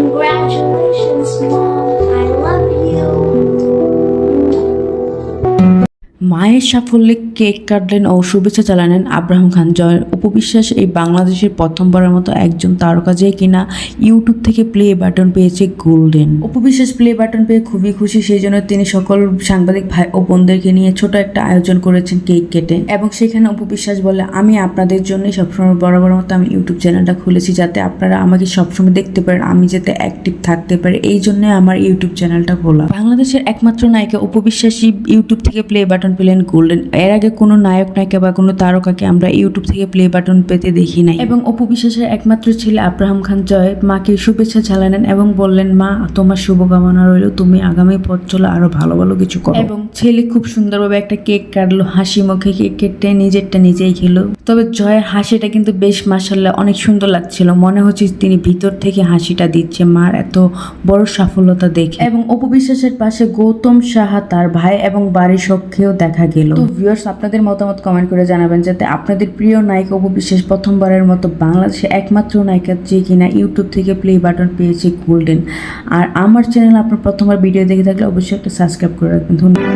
Congratulations, Mom. মায়ের সাফল্যে cake কাটলেন ও শুভেচ্ছা চালালেন আব্রাহাম খান। জয়ের উপবিশ্বাস এই বাংলাদেশের প্রথমবারের মতো একজন তারকা যে কিনা ইউটিউব থেকে প্লে বাটন পেয়েছে গোল্ডেন। উপবিশ্বাস প্লে বাটন পেয়ে খুবই খুশি সেই জন্য তিনি সকল সাংবাদিক ভাই ও বোনদেরকে নিয়ে ছোট একটা আয়োজন করেছেন কেক কেটে। এবং সেখানে উপবিশ্বাস বলে আমি আপনাদের জন্য সবসময় বরাবর মতো আমি ইউটিউব চ্যানেলটা খুলেছি যাতে আপনারা আমাকে সবসময় দেখতে পারেন আমি যাতে অ্যাক্টিভ থাকতে পারি। এই জন্য আমার ইউটিউব চ্যানেলটা খোলা। বাংলাদেশের একমাত্র নায়িকা উপবিশ্বাসী ইউটিউব থেকে প্লে বাটন পেলেন গোল্ডেন এর আগে কোনো নায়ক নায়িকা বা কোনো তারকাকে আমরা ইউটিউব থেকে প্লে বাটন পেতে দেখি নাই। এবং উপবিশ্বাসের একমাত্র ছেলে আব্রাহাম খান জয় মাকে শুভেচ্ছা চালালেন এবং বললেন মা তোমার শুভকামনা রইল তুমি আগামী পথ চলো আরও ভালো ভালো কিছু করো। এবং ছেলে খুব সুন্দরভাবে একটা কেক কাটলো হাসি মুখে কেক কেটে নিজেরটা নিজেই খেলো। তবে জয়ের হাসিটা কিন্তু বেশ মাসাল্লাহ অনেক সুন্দর লাগছিল মনে হচ্ছে তিনি ভিতর থেকে হাসিটা দিচ্ছে মার এত বড় সাফল্যতা দেখে। এবং অপবিশ্বাসের পাশে গৌতম সাহা তার ভাই এবং বাড়ির সক্ষেও দেখা দেখা গেল। তো ভিউয়ার্স আপনাদের মতামত কমেন্ট করে জানাবেন যাতে আপনাদের প্রিয় নায়িকা উপবিশেষ প্রথমবারের মতো বাংলাদেশে একমাত্র নায়িকা যে কিনা ইউটিউব থেকে প্লে বাটন পেয়েছে গোল্ডেন আর আমার চ্যানেল আপনার প্রথমবার ভিডিও দেখে থাকলে অবশ্যই একটা সাবস্ক্রাইব করে রাখবেন। ধন্যবাদ।